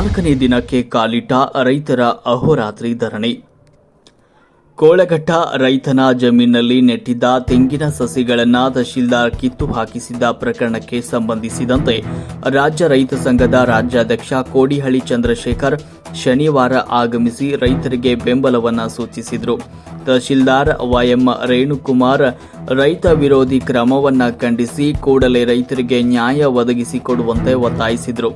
ನಾಲ್ಕನೇ ದಿನಕ್ಕೆ ಕಾಲಿಟ್ಟ ರೈತರ ಅಹೋರಾತ್ರಿ ಧರಣಿ. ಕೋಳಘಟ್ಟ ರೈತನ ಜಮೀನಿನಲ್ಲಿ ನೆಟ್ಟಿದ್ದ ತೆಂಗಿನ ಸಸಿಗಳನ್ನು ತಹಶೀಲ್ದಾರ್ ಕಿತ್ತು ಹಾಕಿಸಿದ್ದ ಪ್ರಕರಣಕ್ಕೆ ಸಂಬಂಧಿಸಿದಂತೆ ರಾಜ್ಯ ರೈತ ಸಂಘದ ರಾಜ್ಯಾಧ್ಯಕ್ಷ ಕೋಡಿಹಳ್ಳಿ ಚಂದ್ರಶೇಖರ್ ಶನಿವಾರ ಆಗಮಿಸಿ ರೈತರಿಗೆ ಬೆಂಬಲವನ್ನು ಸೂಚಿಸಿದರು. ತಹಶೀಲ್ದಾರ್ ವೈಎಂ ರೇಣುಕುಮಾರ್ ರೈತ ವಿರೋಧಿ ಕ್ರಮವನ್ನು ಖಂಡಿಸಿ ಕೂಡಲೇ ರೈತರಿಗೆ ನ್ಯಾಯ ಒದಗಿಸಿಕೊಡುವಂತೆ ಒತ್ತಾಯಿಸಿದರು.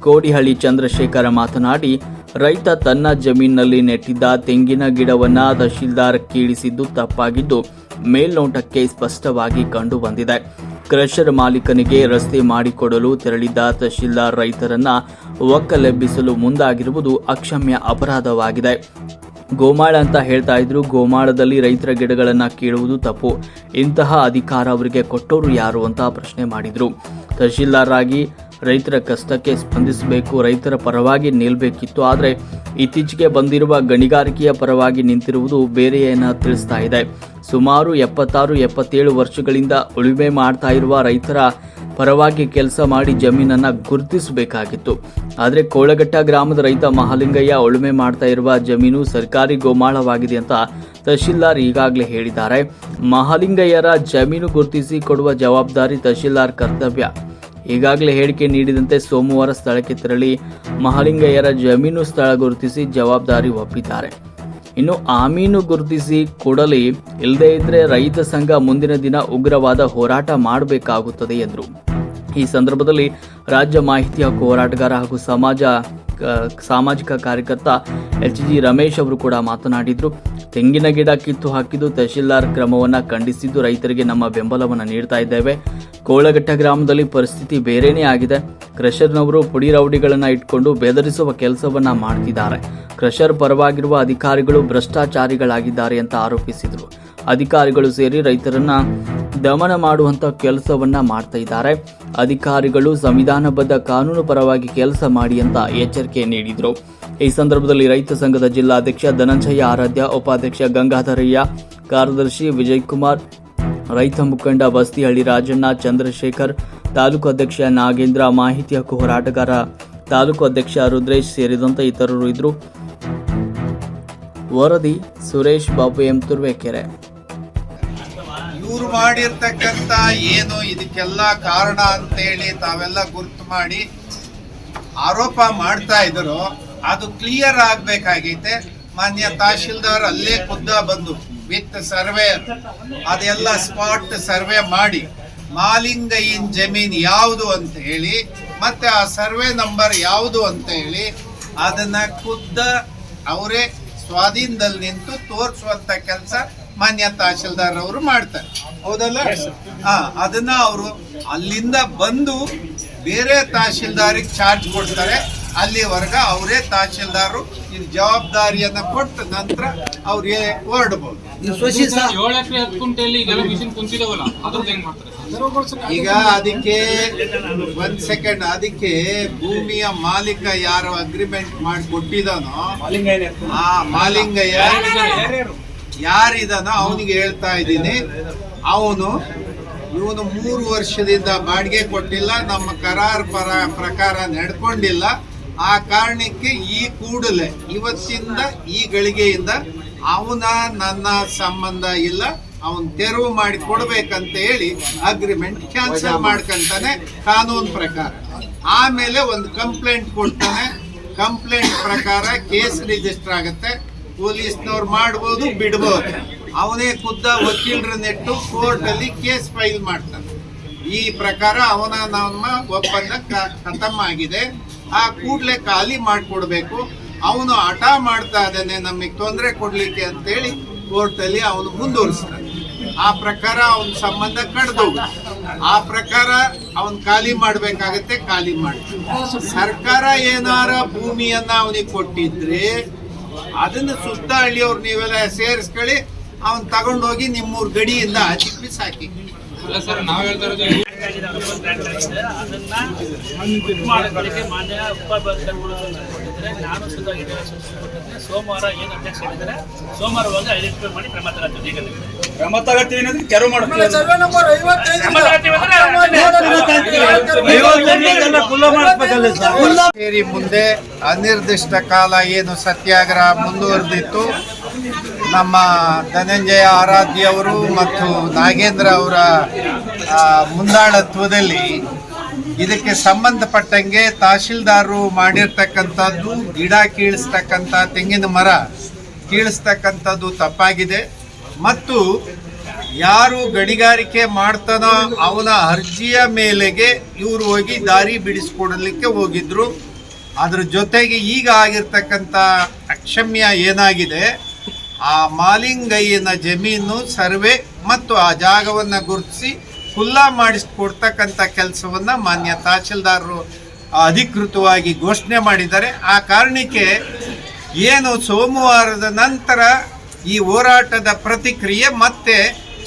ಕೋಡಿಹಳ್ಳಿ ಚಂದ್ರಶೇಖರ ಮಾತನಾಡಿ, ರೈತ ತನ್ನ ಜಮೀನಿನಲ್ಲಿ ನೆಟ್ಟಿದ್ದ ತೆಂಗಿನ ಗಿಡವನ್ನ ತಹಶೀಲ್ದಾರ್ ಕೀಳಿಸಿದ್ದು ತಪ್ಪಾಗಿದ್ದು ಮೇಲ್ನೋಟಕ್ಕೆ ಸ್ಪಷ್ಟವಾಗಿ ಕಂಡು ಬಂದಿದೆ ಕ್ರಷರ್ ಮಾಲೀಕನಿಗೆ ರಸ್ತೆ ಮಾಡಿಕೊಡಲು ತೆರಳಿದ್ದ ತಹಶೀಲ್ದಾರ್ ರೈತರನ್ನ ಒಕ್ಕಲೆಬ್ಬಿಸಲು ಮುಂದಾಗಿರುವುದು ಅಕ್ಷಮ್ಯ ಅಪರಾಧವಾಗಿದೆ. ಗೋಮಾಳ ಅಂತ ಹೇಳ್ತಾ ಇದ್ರು, ಗೋಮಾಳದಲ್ಲಿ ರೈತರ ಗಿಡಗಳನ್ನ ಕೀಳುವುದು ತಪ್ಪು. ಇಂತಹ ಅಧಿಕಾರ ಅವರಿಗೆ ಕೊಟ್ಟೋರು ಯಾರು ಅಂತ ಪ್ರಶ್ನೆ ಮಾಡಿದ್ರು. ತಹಶೀಲ್ದಾರ್ ಆಗಿ ರೈತರ ಕಷ್ಟಕ್ಕೆ ಸ್ಪಂದಿಸಬೇಕು, ರೈತರ ಪರವಾಗಿ ನಿಲ್ಲಬೇಕಿತ್ತು ಆದರೆ ಇತ್ತೀಚೆಗೆ ಬಂದಿರುವ ಗಣಿಗಾರಿಕೆಯ ಪರವಾಗಿ ನಿಂತಿರುವುದು ಬೇರೆಯನ್ನ ತಿಳಿಸ್ತಾ ಇದೆ. ಸುಮಾರು ಎಪ್ಪತ್ತಾರು, ಎಪ್ಪತ್ತೇಳು ವರ್ಷಗಳಿಂದ ಉಳುಮೆ ಮಾಡ್ತಾ ಇರುವ ರೈತರ ಪರವಾಗಿ ಕೆಲಸ ಮಾಡಿ ಜಮೀನನ್ನ ಗುರುತಿಸಬೇಕಾಗಿತ್ತು. ಆದರೆ ಕೋಳಘಟ್ಟ ಗ್ರಾಮದ ರೈತ ಮಹಾಲಿಂಗಯ್ಯ ಉಳುಮೆ ಮಾಡ್ತಾ ಇರುವ ಜಮೀನು ಸರ್ಕಾರಿ ಗೋಮಾಳವಾಗಿದೆ ಅಂತ ತಹಶೀಲ್ದಾರ್ ಈಗಾಗಲೇ ಹೇಳಿದ್ದಾರೆ. ಮಹಾಲಿಂಗಯ್ಯರ ಜಮೀನು ಗುರುತಿಸಿ ಕೊಡುವ ಜವಾಬ್ದಾರಿ ತಹಶೀಲ್ದಾರ್ ಕರ್ತವ್ಯ. ಈಗಾಗಲೇ ಹೇಳಿಕೆ ನೀಡಿದಂತೆ ಸೋಮವಾರ ಸ್ಥಳಕ್ಕೆ ತೆರಳಿ ಮಹಾಲಿಂಗಯ್ಯರ ಜಮೀನು ಸ್ಥಳ ಗುರುತಿಸಿ ಜವಾಬ್ದಾರಿ ಒಪ್ಪಿದ್ದಾರೆ. ಇನ್ನು ಆಮೀನು ಗುರುತಿಸಿ ಕೊಡಲಿ ಇಲ್ಲದೇ ಇದ್ರೆ ರೈತ ಸಂಘ ಮುಂದಿನ ದಿನ ಉಗ್ರವಾದ ಹೋರಾಟ ಮಾಡಬೇಕಾಗುತ್ತದೆ ಎಂದರು. ಈ ಸಂದರ್ಭದಲ್ಲಿ ರಾಜ್ಯ ಮಾಹಿತಿ ಹಕ್ಕು ಹೋರಾಟಗಾರ ಹಾಗೂ ಸಮಾಜ ಸಾಮಾಜಿಕ ಕಾರ್ಯಕರ್ತ ಎಚ್ ಜಿ ರಮೇಶ್ ಅವರು ಕೂಡ ಮಾತನಾಡಿದ್ರು. ತೆಂಗಿನ ಗಿಡ ಕಿತ್ತು ಹಾಕಿದ್ದು ತಹಶೀಲ್ದಾರ್ ಕ್ರಮವನ್ನು ಖಂಡಿಸಿದ್ದು ರೈತರಿಗೆ ನಮ್ಮ ಬೆಂಬಲವನ್ನು ನೀಡ್ತಾ ಇದ್ದೇವೆ. ಕೋಳಘಟ್ಟ ಗ್ರಾಮದಲ್ಲಿ ಪರಿಸ್ಥಿತಿ ಬೇರೆನೇ ಆಗಿದೆ. ಕ್ರಷರ್ನವರು ಪುಡಿ ರೌಡಿಗಳನ್ನ ಇಟ್ಕೊಂಡು ಬೆದರಿಸುವ ಕೆಲಸವನ್ನ ಮಾಡ್ತಿದ್ದಾರೆ. ಕ್ರಷರ್ ಪರವಾಗಿರುವ ಅಧಿಕಾರಿಗಳು ಭ್ರಷ್ಟಾಚಾರಿಗಳಾಗಿದ್ದಾರೆ ಅಂತ ಆರೋಪಿಸಿದರು. ಅಧಿಕಾರಿಗಳು ಸೇರಿ ರೈತರನ್ನ ದಮನ ಮಾಡುವಂತ ಕೆಲಸವನ್ನ ಮಾಡ್ತಾ ಇದ್ದಾರೆ. ಅಧಿಕಾರಿಗಳು ಸಂವಿಧಾನಬದ್ಧ ಕಾನೂನು ಪರವಾಗಿ ಕೆಲಸ ಮಾಡಿ ಅಂತ ಎಚ್ಚರಿಕೆ ನೀಡಿದರು. ಈ ಸಂದರ್ಭದಲ್ಲಿ ರೈತ ಸಂಘದ ಜಿಲ್ಲಾಧ್ಯಕ್ಷ ಧನಂಜಯ ಆರಾಧ್ಯ, ಉಪಾಧ್ಯಕ್ಷ ಗಂಗಾಧರಯ್ಯ, ಕಾರ್ಯದರ್ಶಿ ವಿಜಯ್ ಕುಮಾರ್ ರೈತ ಮುಖಂಡ ಬಸ್ತಿಹಳ್ಳಿ ರಾಜಣ್ಣ, ಚಂದ್ರಶೇಖರ್, ತಾಲೂಕು ಅಧ್ಯಕ್ಷ ನಾಗೇಂದ್ರ, ಮಾಹಿತಿ ಹಕ್ಕು ಹೋರಾಟಗಾರ, ತಾಲೂಕು ಅಧ್ಯಕ್ಷ ರುದ್ರೇಶ್ ಸೇರಿದಂತೆ ಇತರರು ಇದ್ರು ವರದಿ ಸುರೇಶ್ ಬಾಬು ಎಂ ತುರ್ವೇಕೆರೆ. ಇವ್ರು ಮಾಡಿರ್ತಕ್ಕಂತ ಏನು ಇದಕ್ಕೆಲ್ಲ ಕಾರಣ ಅಂತೇಳಿ ತಾವೆಲ್ಲ ಗುರ್ತು ಮಾಡಿ ಆರೋಪ ಮಾಡ್ತಾ ಇದ್ರು ಅದು ಕ್ಲಿಯರ್ ಆಗಬೇಕಾಗೈತೆ. ಮಾನ್ಯ ತಹಶೀಲ್ದಾರ್ ಅಲ್ಲೇ ಖುದ್ದ ಬಂದು ವಿತ್ ಸರ್ವೆ ಅದೆಲ್ಲ ಸ್ಪಾಟ್ ಸರ್ವೆ ಮಾಡಿ ಮಾಲಿಂಗ ಇನ್ ಜಮೀನ್ ಯಾವುದು ಅಂತ ಹೇಳಿ ಮತ್ತೆ ಆ ಸರ್ವೆ ನಂಬರ್ ಯಾವುದು ಅಂತ ಹೇಳಿ ಅದನ್ನ ಖುದ್ದ ಅವರೇ ಸ್ವಾಧೀನದಲ್ಲಿ ನಿಂತು ತೋರಿಸುವಂತ ಕೆಲಸ ಮಾನ್ಯ ತಹಶೀಲ್ದಾರ್ ಅವರು ಮಾಡ್ತಾರೆ. ಹೌದಲ್ಲ? ಹಾ ಅದನ್ನ ಅವರು ಅಲ್ಲಿಂದ ಬಂದು ಬೇರೆ ತಹಶೀಲ್ದಾರಿಗೆ ಚಾರ್ಜ್ ಕೊಡ್ತಾರೆ. ಅಲ್ಲಿವರೆಗ ಅವರೇ ತಹಶೀಲ್ದಾರು ಇದು ಜವಾಬ್ದಾರಿಯನ್ನ ಕೊಟ್ಟ ನಂತರ ಅವ್ರಿಗೆ ಹೊರಡ್ಬೋದು ಏಳು ಎಕರೆ ಹತ್ತು ಕುಂಟೆಯಲ್ಲಿ ಈಗೆಲ್ಲ ಮಿಷಿನ್ ಕುಂತಿದಾವಲ್ಲ ಅದ್ರದ್ದು ಹೆಂಗ್ ಮಾಡ್ತಾರೆ? ಈಗ ಅದಕ್ಕೆ ಒಂದ್ ಸೆಕೆಂಡ್ ಅದಕ್ಕೆ ಭೂಮಿಯ ಮಾಲೀಕ ಯಾರು ಅಗ್ರಿಮೆಂಟ್ ಮಾಡಿ ಕೊಟ್ಟಿದಾನೋ ಆ ಮಾಲಿಂಗಯ್ಯ ಯಾರಿದಾನೋ ಅವನಿಗೆ ಹೇಳ್ತಾ ಇದ್ದೀನಿ. ಅವನು ಇವನು ಮೂರು ವರ್ಷದಿಂದ ಬಾಡಿಗೆ ಕೊಟ್ಟಿಲ್ಲ ನಮ್ಮ ಕರಾರ್ ಪರ ಪ್ರಕಾರ ನಡ್ಕೊಂಡಿಲ್ಲ. ಆ ಕಾರಣಕ್ಕೆ ಈ ಕೂಡಲೇ ಇವತ್ತಿಂದ ಈ ಗಳಿಗೆಯಿಂದ ಅವನ ನನ್ನ ಸಂಬಂಧ ಇಲ್ಲ ಅವನ್ ತೆರವು ಮಾಡಿ ಕೊಡ್ಬೇಕಂತ ಹೇಳಿ ಅಗ್ರಿಮೆಂಟ್ ಕ್ಯಾನ್ಸಲ್ ಮಾಡ್ಕಂತಾನೆ ಕಾನೂನು ಪ್ರಕಾರ. ಆಮೇಲೆ ಒಂದು ಕಂಪ್ಲೇಂಟ್ ಕೊಡ್ತಾನೆ. ಕಂಪ್ಲೇಂಟ್ ಪ್ರಕಾರ ಕೇಸ್ ರಿಜಿಸ್ಟರ್ ಆಗುತ್ತೆ. ಪೊಲೀಸ್ನವ್ರು ಮಾಡ್ಬೋದು ಬಿಡ್ಬೋದು. ಅವನೇ ಖುದ್ದ ವಕೀಲರ ನೆಟ್ಟು ಕೋರ್ಟ್ ಅಲ್ಲಿ ಕೇಸ್ ಫೈಲ್ ಮಾಡ್ತಾನೆ. ಈ ಪ್ರಕಾರ ಅವನ ನಮ್ಮ ಒಪ್ಪಂದ ಖತಮ್ ಆಗಿದೆ. ಆ ಕೂಡಲೇ ಖಾಲಿ ಮಾಡಿಕೊಡ್ಬೇಕು. ಅವನು ಹಠ ಮಾಡ್ತಾ ಇದ್ದಾನೆ ನಮಗೆ ತೊಂದರೆ ಕೊಡಲಿಕ್ಕೆ ಅಂತೇಳಿ ಕೋರ್ಟಲ್ಲಿ ಅವನು ಮುಂದುವರಿಸ್ತಾನೆ. ಆ ಪ್ರಕಾರ ಅವನ ಸಂಬಂಧ ಕಡ್ದು ಆ ಪ್ರಕಾರ ಅವನ್ ಖಾಲಿ ಮಾಡ್ಬೇಕಾಗತ್ತೆ ಖಾಲಿ ಮಾಡ್ತಾನೆ. ಸರ್ಕಾರ ಏನಾರ ಭೂಮಿಯನ್ನ ಅವನಿಗೆ ಕೊಟ್ಟಿದ್ರೆ ಅದನ್ನ ಸುತ್ತ ಹಳ್ಳಿಯವ್ರು ನೀವೆಲ್ಲ ಸೇರಿಸ್ಕೊಳ್ಳಿ ಅವನ್ ತಗೊಂಡೋಗಿ ನಿಮ್ಮೂರ್ ಗಡಿಯಿಂದ ಹಚ್ಚಿ ಸಾಕಿ ಅಲ್ಲ ಸರ್ ನಾವ್ ಹೇಳ್ತಾ ಅದನ್ನ ಮಾನ್ಯ ಉಪಬಂಧಗಳು ಹೇಳಿದ್ರೆ ನಾನು ಸುಧಾ ಹಿರಿಯ ಕೊಟ್ಟಿದ್ದೆ. ಸೋಮವಾರ ಏನು ಅಧ್ಯಕ್ಷ ಹೇಳಿದರೆ ಸೋಮವಾರ ಹೋಗಿ ಐಡೆಂಟಿಫೈ ಮಾಡಿ ಕ್ರಮ ತಗೊಳ್ತೀವಿ ಕ್ರಮ ತಗೋತೀವಿ ಅನ್ನೋದು ಕೆರವು ಮಾಡ್ತೀವಿ ತಗೊಳ್ತೀವಿ ಸೇರಿ ಮುಂದೆ ಅನಿರ್ದಿಷ್ಟ ಕಾಲ ಏನು ಸತ್ಯಾಗ್ರಹ ಮುಂದುವರೆದಿತ್ತು. ನಮ್ಮ ಧನಂಜಯ ಆರಾಧ್ಯ ಅವರು ಮತ್ತು ನಾಗೇಂದ್ರ ಅವರ ಮುಂದಾಳತ್ವದಲ್ಲಿ ಇದಕ್ಕೆ ಸಂಬಂಧಪಟ್ಟಂಗೆ ತಹಶೀಲ್ದಾರರು ಮಾಡಿರ್ತಕ್ಕಂಥದ್ದು ಗಿಡ ಕೀಳಿಸ್ತಕ್ಕಂಥ ತೆಂಗಿನ ಮರ ಕೀಳಿಸ್ತಕ್ಕಂಥದ್ದು ತಪ್ಪಾಗಿದೆ. ಮತ್ತು ಯಾರು ಗಣಿಗಾರಿಕೆ ಮಾಡ್ತಾನೋ ಅವನ ಅರ್ಜಿಯ ಮೇಲೆಗೆ ಇವರು ಹೋಗಿ ದಾರಿ ಬಿಡಿಸ್ಕೊಡಲಿಕ್ಕೆ ಹೋಗಿದ್ರು. ಅದ್ರ ಜೊತೆಗೆ ಈಗ ಆಗಿರ್ತಕ್ಕಂಥ ಅಕ್ಷಮ್ಯ ಏನಾಗಿದೆ? ಆ ಮಾಲಿಂಗಯ್ಯನ ಜಮೀನು ಸರ್ವೆ ಮತ್ತು ಆ ಜಾಗವನ್ನು ಗುರುತಿಸಿ ಖುಲ್ಲಾ ಮಾಡಿಸ್ಕೊಡ್ತಕ್ಕಂಥ ಕೆಲಸವನ್ನ ಮಾನ್ಯ ತಹಶೀಲ್ದಾರರು ಅಧಿಕೃತವಾಗಿ ಘೋಷಣೆ ಮಾಡಿದ್ದಾರೆ. ಆ ಕಾರಣಕ್ಕೆ ಏನು ಸೋಮವಾರದ ನಂತರ ಈ ಹೋರಾಟದ ಪ್ರತಿಕ್ರಿಯೆ ಮತ್ತೆ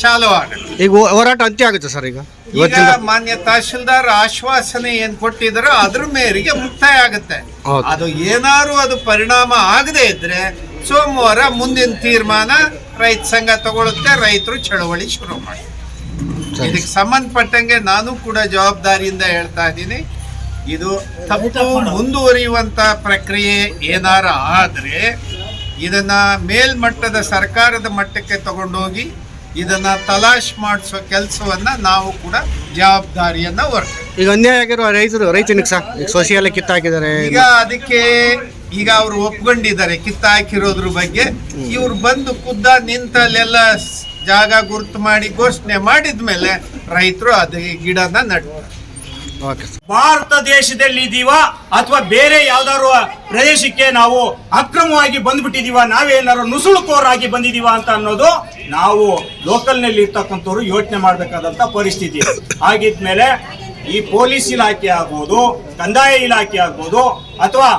ಚಾಲು ಆಗುತ್ತೆ. ಈಗ ಹೋರಾಟ ಅಂತ್ಯ ಆಗುತ್ತೆ ಸರ್ ಈಗ? ಈಗ ಮಾನ್ಯ ತಹಶೀಲ್ದಾರ್ ಆಶ್ವಾಸನೆ ಏನು ಕೊಟ್ಟಿದ್ದಾರೋ ಅದ್ರ ಮೇರೆಗೆ ಮುಕ್ತಾಯ ಆಗುತ್ತೆ. ಅದು ಏನಾದ್ರು ಅದು ಪರಿಣಾಮ ಆಗದೆ ಇದ್ರೆ ಸೋಮವಾರ ಮುಂದಿನ ತೀರ್ಮಾನ ರೈತ ಸಂಘ ತಗೊಳುತ್ತೆ ರೈತರು ಚಳವಳಿ ಶುರು ಮಾಡಿ. ಇದಕ್ಕೆ ಸಂಬಂಧಪಟ್ಟಂಗೆ ನಾನು ಕೂಡ ಜವಾಬ್ದಾರಿಯಿಂದ ಹೇಳ್ತಾ ಇದ್ದೀನಿ. ಇದು ತಪ್ಪು ಮುಂದುವರಿಯುವಂತ ಪ್ರಕ್ರಿಯೆ ಏನಾರ ಆದ್ರೆ ಇದನ್ನ ಮೇಲ್ಮಟ್ಟದ ಸರ್ಕಾರದ ಮಟ್ಟಕ್ಕೆ ತಗೊಂಡೋಗಿ ಇದನ್ನ ತಲಾಶ್ ಮಾಡಿಸೋ ಕೆಲಸವನ್ನ ನಾವು ಕೂಡ ಜವಾಬ್ದಾರಿಯನ್ನ ಈಗ ಅನ್ಯಾಯ ಆಗಿರುವ ರೈತರು ರೈತನಿಗೆ ಸಹ ಸೋಷಿಯಲ್ ಕಿತ್ತಾಕಿದ್ದಾರೆ. ಈಗ ಅದಕ್ಕೆ ಈಗ ಅವರು ಒಪ್ಕೊಂಡಿದ್ದಾರೆ ಕಿತ್ತಾಕಿರೋದ್ರ ಬಗ್ಗೆ. ಇವ್ರು ಬಂದು ಖುದ್ದ ನಿಂತಲ್ಲೆಲ್ಲ ಜಾಗ ಗುರುತು ಮಾಡಿ ಘೋಷಣೆ ಮಾಡಿದ ಮೇಲೆ ರೈತರು ಅದ ಗಿಡನ ನಡ್ತಾರೆ ಓಕೆ ಭಾರತ ದೇಶದಲ್ಲಿ ಇದೀವ ಅಥವಾ ಬೇರೆ ಯಾವ್ದಾದ್ರು ಪ್ರದೇಶಕ್ಕೆ ನಾವು ಅಕ್ರಮವಾಗಿ ಬಂದ್ಬಿಟ್ಟಿದೀವ ನಾವೇನಾದ್ರು ನುಸುಳುಕೋರಾಗಿ ಬಂದಿದೀವ ಅಂತ ಅನ್ನೋದು ನಾವು ಲೋಕಲ್ನಲ್ಲಿ ಇರ್ತಕ್ಕಂಥವ್ರು ಯೋಚನೆ ಮಾಡಬೇಕಾದಂತ ಪರಿಸ್ಥಿತಿ. ಆಗಿದ್ಮೇಲೆ ಈ ಪೊಲೀಸ್ ಇಲಾಖೆ ಆಗ್ಬೋದು ಕಂದಾಯ ಇಲಾಖೆ ಆಗ್ಬೋದು ಅಥವಾ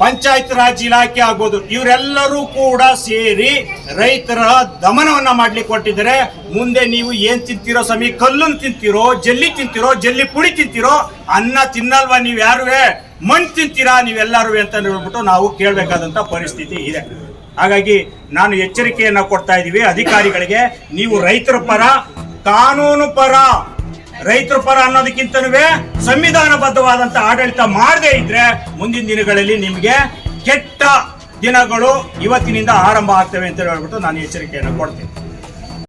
ಪಂಚಾಯತ್ ರಾಜ್ ಇಲಾಖೆ ಆಗ್ಬೋದು ಇವರೆಲ್ಲರೂ ಕೂಡ ಸೇರಿ ರೈತರ ದಮನವನ್ನ ಮಾಡ್ಲಿಕ್ಕೆ ಕೊಟ್ಟಿದ್ದಾರೆ. ಮುಂದೆ ನೀವು ಏನ್ ತಿಂತೀರೋ ಸಮಿ ಕಲ್ಲನ್ನು ತಿಂತೀರೋ, ಜಲ್ಲಿ ತಿಂತೀರೋ, ಜಲ್ಲಿ ಪುಡಿ ತಿಂತೀರೋ, ಅನ್ನ ತಿನ್ನಲ್ವಾ ನೀವು ಯಾರುವೆ? ಮಣ್ಣು ತಿಂತೀರಾ ನೀವೆಲ್ಲರೂ ಅಂತ ಹೇಳ್ಬಿಟ್ಟು ನಾವು ಕೇಳಬೇಕಾದಂತ ಪರಿಸ್ಥಿತಿ ಇದೆ. ಹಾಗಾಗಿ ನಾನು ಎಚ್ಚರಿಕೆಯನ್ನ ಕೊಡ್ತಾ ಇದ್ದೀವಿ ಅಧಿಕಾರಿಗಳಿಗೆ. ನೀವು ರೈತರ ಪರ, ಕಾನೂನು ಪರ ರೈತರ ಪರ ಅನ್ನೋದಕ್ಕಿಂತನೂ ಸಂವಿಧಾನಬದ್ಧವಾದಂತ ಆಡಳಿತ ಮಾಡದೇ ಇದ್ರೆ ಮುಂದಿನ ದಿನಗಳಲ್ಲಿ ನಿಮಗೆ ಕೆಟ್ಟ ದಿನಗಳು ಇವತ್ತಿನಿಂದ ಆರಂಭ ಆಗ್ತವೆ ಅಂತ ಹೇಳ್ಬಿಟ್ಟು ನಾನು ಎಚ್ಚರಿಕೆಯನ್ನು ಕೊಡ್ತೀನಿ.